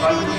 ਕੱਲ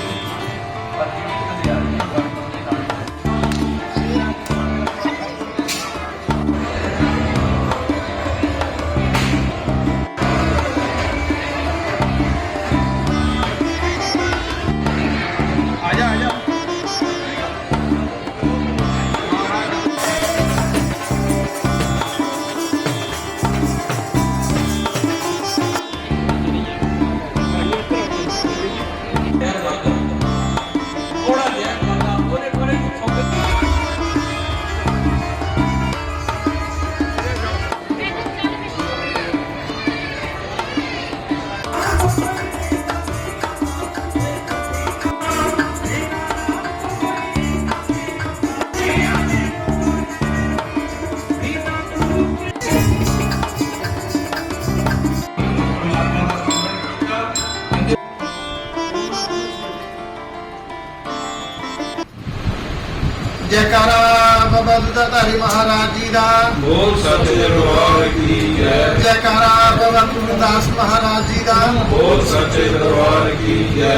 ਜੈਕਾਰਾ ਬਾਬਾ ਦੁੱਧਾਧਾਰੀ ਮਹਾਰਾਜ ਜੀ ਦਾ। ਬੋਲ ਸੱਚੇ ਦਰਬਾਰ ਕੀ ਜੈ। ਜੈਕਾਰਾ ਬਾਬਾ ਗੁਰਦਾਸ ਮਹਾਰਾਜ ਜੀ ਦਾ। ਬੋਲ ਸੱਚੇ ਦਰਬਾਰ ਕੀ ਜੈ।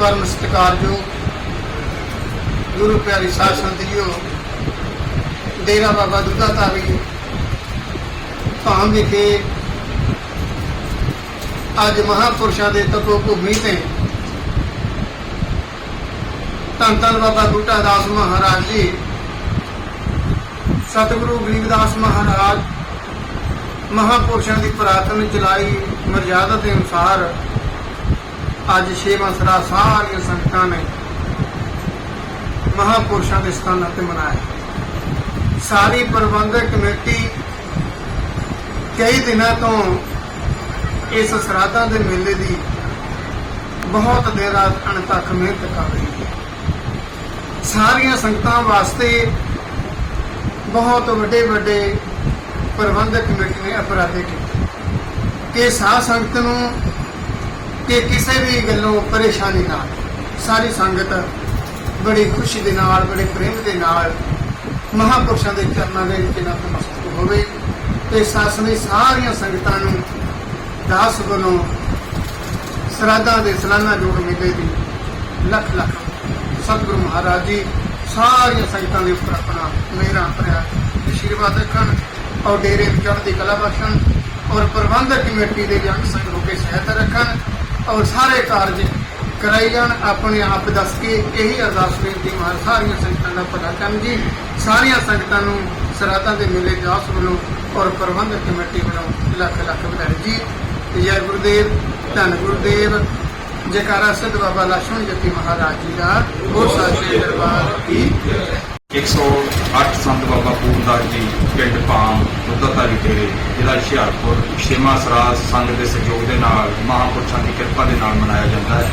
ਪਰਮ ਸਤਿਕਾਰਯੋਗ ਗੁਰੂ ਪਿਆਰੀ ਸਾਧ ਸੰਗਤ ਜੀਓ ਡੇਰਾ ਬਾਬਾ ਦੁੱਧਾਧਾਰੀ ਧਾਮ ਵਿਖੇ ਅੱਜ ਮਹਾਪੁਰਸ਼ਾਂ ਦੇ ਤਪੋ ਭੂਮੀ ਤੇ ਧੰਨ ਧੰਨ ਬਾਬਾ ਬੁੱਢਾ ਦਾਸ ਮਹਾਰਾਜ ਜੀ। ਸਤਿਗੁਰੂ ਗਰੀਬਦਾਸ ਮਹਾਰਾਜ, ਮਹਾਪੁਰਸ਼ਾਂ ਦੀ ਪ੍ਰਾਰਥਨਾ ਚਲਾਈ ਮਰਜ਼ਾਦਾ ਦੇ ਅਨੁਸਾਰ ਅੱਜ ਛੇਵਾਂ ਸਰਾ ਸਾਰੀਆਂ ਸੰਗਤਾਂ ਨੇ ਮਹਾਪੁਰਸ਼ਾਂ ਦੇ ਸਥਾਨਾਂ ਤੇ ਮਨਾਇਆ। ਸਾਰੀ ਪ੍ਰਬੰਧਕ ਕਮੇਟੀ ਕਈ ਦਿਨਾਂ ਤੋਂ ਇਸ ਸਰਾਧਾਂ ਦੇ ਮੇਲੇ ਦੀ ਬਹੁਤ ਦੇਰ ਰਾਤ ਅਣਥੱਕ ਮਿਹਨਤ ਕਰ ਰਹੀ ਹੈ। ਸਾਰੀਆਂ ਸੰਗਤਾਂ ਵਾਸਤੇ ਬਹੁਤ ਵੱਡੇ ਵੱਡੇ ਪ੍ਰਬੰਧਕ ਕਮੇਟੀ ਨੇ ਅਪਰਾਧੇ ਕੀਤੇ। ਕਿ ਸਾਧ ਸੰਗਤ ਨੂੰ ਕਿ ਕਿਸੇ ਵੀ ਗੱਲੋਂ ਪਰੇਸ਼ਾਨੀ ਨਾ ਸਾਰੀ ਸੰਗਤ ਬੜੀ ਖੁਸ਼ੀ ਦੇ ਨਾਲ, ਬੜੇ ਪ੍ਰੇਮ ਦੇ ਨਾਲ ਮਹਾਪੁਰਸ਼ਾਂ ਦੇ ਚਰਨਾਂ ਦੇ ਵਿੱਚ ਨਤਮਸਤਕ ਹੋਵੇ ਤੇ ਸਾਸਨੀ ਸਾਰੀਆਂ ਸੰਗਤਾਂ ਨੂੰ ਦਾਸ ਵੱਲੋਂ ਸਰਾਧਾਂ ਦੇ ਸਲਾਨਾ ਜੋੜ ਮੇਲੇ ਦੀ ਲੱਖ ਲੱਖ ਸਤਿਗੁਰੂ ਮਹਾਰਾਜ ਜੀ, ਸਾਰੀਆਂ ਸੰਗਤਾਂ ਦੇ ਉੱਪਰ ਆਪਣਾ ਮੇਰਾ ਭਰਿਆ ਆਸ਼ੀਰਵਾਦ ਰੱਖਣ ਔਰ ਡੇਰੇ ਵਿੱਚ ਚੜ੍ਹਦੀ ਕਲਾ ਬਖਸ਼ਣ ਔਰ ਪ੍ਰਬੰਧਕ ਕਮੇਟੀ ਦੇ ਜੰਗ ਸੰਗ ਹੋ ਕੇ ਸਹਾਇਤਾ ਰੱਖਣ ਔਰ ਸਾਰੇ ਕਾਰਜ ਕਰਾਈ ਜਾਣ, ਆਪਣੇ ਆਪ ਦੱਸ ਕੇ ਇਹੀ ਅਰਦਾਸ ਬੇਨਤੀ ਮਾਰ ਸਾਰੀਆਂ ਸੰਗਤਾਂ ਦਾ ਭਲਾ ਕਰਨ ਜੀ। ਸਾਰੀਆਂ ਸੰਗਤਾਂ ਨੂੰ ਸਰਾਤਾਂ ਦੇ ਮੇਲੇ ਜਾਸ ਵੱਲੋਂ ਔਰ ਪ੍ਰਬੰਧਕ ਕਮੇਟੀ ਵੱਲੋਂ ਲੱਖ ਲੱਖ ਵਧਾਈ ਜੀ। ਜੈ ਗੁਰਦੇਵ, ਧੰਨ ਗੁਰਦੇਵ ਜੈਕਾਰਾ ਸਤ ਬਾਬਾ ਲక్ష్మణ ਜਤੀ ਮਹਾਰਾਜ ਜੀ ਦਾ ਹੋਰ ਸਾਚੇ ਦਰਬਾਰ ਦੀ 108 ਸੰਤ ਬਾਬਾ ਪੂਰਨਦਾਸ ਜੀ, ਪਿੰਡ ਪਾਮ ਦੁੱਧਤਾ ਵਿਖੇ ਜ਼ਿਲ੍ਹਾ ਹੁਸ਼ਿਆਰਪੁਰ ਸ਼ੇਮਾ ਸਰਾਜ ਸੰਘ ਦੇ ਸਹਿਯੋਗ ਦੇ ਨਾਲ, ਮਹਾਂਪੁਰਸ਼ਾਂ ਦੀ ਕਿਰਪਾ ਦੇ ਨਾਲ ਮਨਾਇਆ ਜਾਂਦਾ ਹੈ।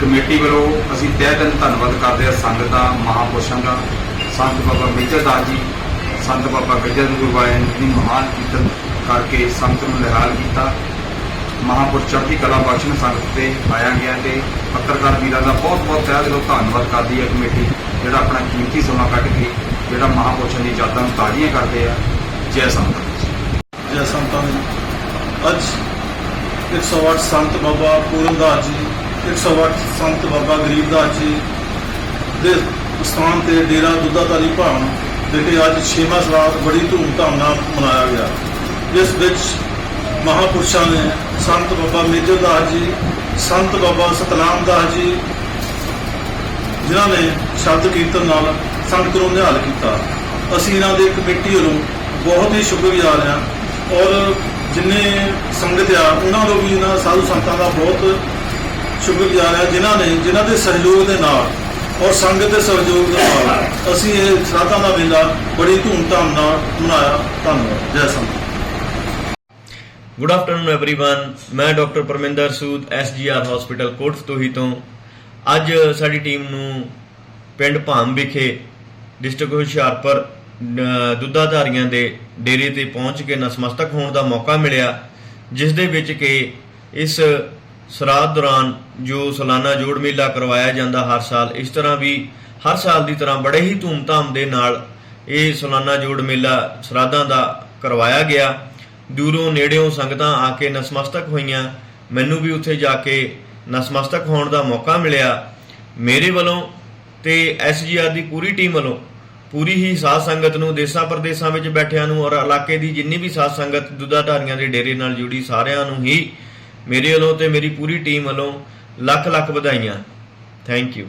ਕਮੇਟੀ ਵੱਲੋਂ ਅਸੀਂ ਤਹਿ ਦਿਲ ਧੰਨਵਾਦ ਕਰਦੇ ਹਾਂ ਸੰਗਤ ਦਾ, ਮਹਾਂਪੁਰਸ਼ਾਂ ਦਾ। ਸੰਤ ਬਾਬਾ ਮੇਜਰ ਦਾਸ ਜੀ, ਸੰਤ ਬਾਬਾ ਗੱਜਰ ਗੁਰਬਾਇਨ ਦੀ ਮਹਾਨ ਕੀਰਤਨ ਕਰਕੇ ਸੰਤ ਨੂੰ ਨਿਹਾਲ ਕੀਤਾ। ਮਹਾਂਪੁਰਸ਼ ਚੜ੍ਹਦੀ ਕਲਾ ਬਖਸ਼ਣ ਸੰਗਤ ਤੇ ਆਇਆ ਗਿਆ ਤੇ ਪੱਤਰਕਾਰ ਵੀਰਾਂ ਦਾ ਬਹੁਤ ਬਹੁਤ ਤਹਿ ਦਿਲੋਂ ਧੰਨਵਾਦ ਕਰਦੀ ਹੈ ਕਮੇਟੀ, ਜਿਹੜਾ ਆਪਣਾ ਕੀਮਤੀ ਸਮਾਂ ਕੱਢ ਕੇ ਜਿਹੜਾ ਮਹਾਂਪੁਰਸ਼ਾਂ ਦੀ ਯਾਦਾਂ ਨੂੰ ਤਾਜ਼ੀਆਂ ਕਰਦੇ ਆ। ਜੈ ਸੰਤ ਜੈ ਸੰਤਾਂ ਦੀ। ਅੱਜ 108 ਸੰਤ ਬਾਬਾ ਪੂਰਨਦਾਸ ਜੀ 108 ਸੰਤ ਬਾਬਾ ਗਰੀਬਦਾਸ ਜੀ ਦੇ ਸਥਾਨ ਤੇ ਡੇਰਾ ਦੁੱਧਾਧਾਰੀ ਭਾਵਨ ਵਿਖੇ ਅੱਜ ਛੇਵਾਂ ਸਰਾਧ ਬੜੀ ਧੂਮਧਾਮ ਨਾਲ ਮਨਾਇਆ ਗਿਆ। ਜਿਸ ਵਿੱਚ ਮਹਾਪੁਰਸ਼ਾਂ ਨੇ, ਸੰਤ ਬਾਬਾ ਮੇਜਰ ਦਾਸ ਜੀ, ਸੰਤ ਬਾਬਾ ਸਤਨਾਮ ਦਾਸ ਜੀ, ਜਿਨ੍ਹਾਂ ਨੇ ਸ਼ਬਦ ਕੀਰਤਨ ਨਾਲ ਸੰਗਤ ਨੂੰ ਨਿਹਾਲ ਕੀਤਾ। ਅਸੀਂ ਇਹਨਾਂ ਦੇ ਕਮੇਟੀ ਵੱਲੋਂ ਬਹੁਤ ਹੀ ਸ਼ੁਕਰਗੁਜ਼ਾਰ ਹਾਂ ਔਰ ਜਿੰਨੇ ਸੰਗਤ ਆ, ਉਹਨਾਂ ਨੂੰ ਵੀ ਇਹਨਾਂ ਸਾਧੂ ਸੰਤਾਂ ਦਾ ਬਹੁਤ ਸ਼ੁਕਰਗੁਜ਼ਾਰ ਹਾਂ, ਜਿਨ੍ਹਾਂ ਨੇ, ਜਿਨ੍ਹਾਂ ਦੇ ਸਹਿਯੋਗ ਦੇ ਨਾਲ ਔਰ ਸੰਗਤ ਦੇ ਸਹਿਯੋਗ ਦੇ ਨਾਲ ਅਸੀਂ ਇਹ ਸ਼ਰਾਧਾਂ ਦਾ ਮੇਲਾ ਬੜੀ ਧੂਮਧਾਮ ਨਾਲ ਮਨਾਇਆ। ਧੰਨਵਾਦ। ਜੈ ਸੰਤ। ਗੁੱਡ ਆਫਟਰਨੂਨ एवरीवन ਮੈਂ doctor Parminder Sood SGR hospital Kotfatuhi ਤੋਂ ਅੱਜ ਸਾਡੀ ਟੀਮ ਨੂੰ ਪਿੰਡ ਭਾਮ ਵਿਖੇ ਡਿਸਟ੍ਰਿਕਟ ਹੁਸ਼ਿਆਰਪੁਰ ਅ, ਦੁੱਧਾਧਾਰੀਆਂ ਦੇ ਡੇਰੇ ਤੇ ਪਹੁੰਚ ਕੇ ਨਸਮਸਤਕ ਹੋਣ ਦਾ ਮੌਕਾ ਮਿਲਿਆ ਜਿਸ ਦੇ ਵਿੱਚ ਕਿ ਇਸ ਸਰਾਧ ਦੌਰਾਨ ਜੋ ਸਾਲਾਨਾ ਜੋੜ ਮੇਲਾ ਕਰਵਾਇਆ ਜਾਂਦਾ ਹਰ ਸਾਲ ਇਸ ਤਰ੍ਹਾਂ ਵੀ ਹਰ ਸਾਲ ਦੀ ਤਰ੍ਹਾਂ ਬੜੇ ਹੀ ਧੂਮਧਾਮ ਦੇ ਨਾਲ ਇਹ ਸਾਲਾਨਾ ਜੋੜ ਮੇਲਾ ਸਰਾਧਾਂ ਦਾ ਕਰਵਾਇਆ ਗਿਆ ਦੂਰੋਂ ਨੇੜਿਓਂ ਸੰਗਤਾਂ ਆ ਕੇ ਨਸਮਸਤਕ ਹੋਈਆਂ। ਮੈਨੂੰ ਵੀ ਉੱਥੇ ਜਾ ਕੇ ਨਸਮਸਤਕ ਹੋਣ ਦਾ ਮੌਕਾ ਮਿਲਿਆ। ਮੇਰੇ ਵੱਲੋਂ ਤੇ ਐਸਜੀਆਰ ਦੀ ਪੂਰੀ ਟੀਮ ਵੱਲੋਂ ਪੂਰੀ ਹੀ ਸਾਧ ਸੰਗਤ ਨੂੰ ਦੇਸਾਂ ਪ੍ਰਦੇਸਾਂ ਵਿੱਚ ਬੈਠਿਆਂ ਨੂੰ ਔਰ ਇਲਾਕੇ ਦੀ ਜਿੰਨੀ ਵੀ ਸਾਧ ਸੰਗਤ ਦੁੱਧਾਧਾਰੀਆਂ ਦੇ ਡੇਰੇ ਨਾਲ ਜੁੜੀ ਸਾਰਿਆਂ ਨੂੰ ਹੀ ਮੇਰੇ ਵੱਲੋਂ ਤੇ ਮੇਰੀ ਪੂਰੀ ਟੀਮ ਵੱਲੋਂ ਲੱਖ ਲੱਖ ਵਧਾਈਆਂ। Thank you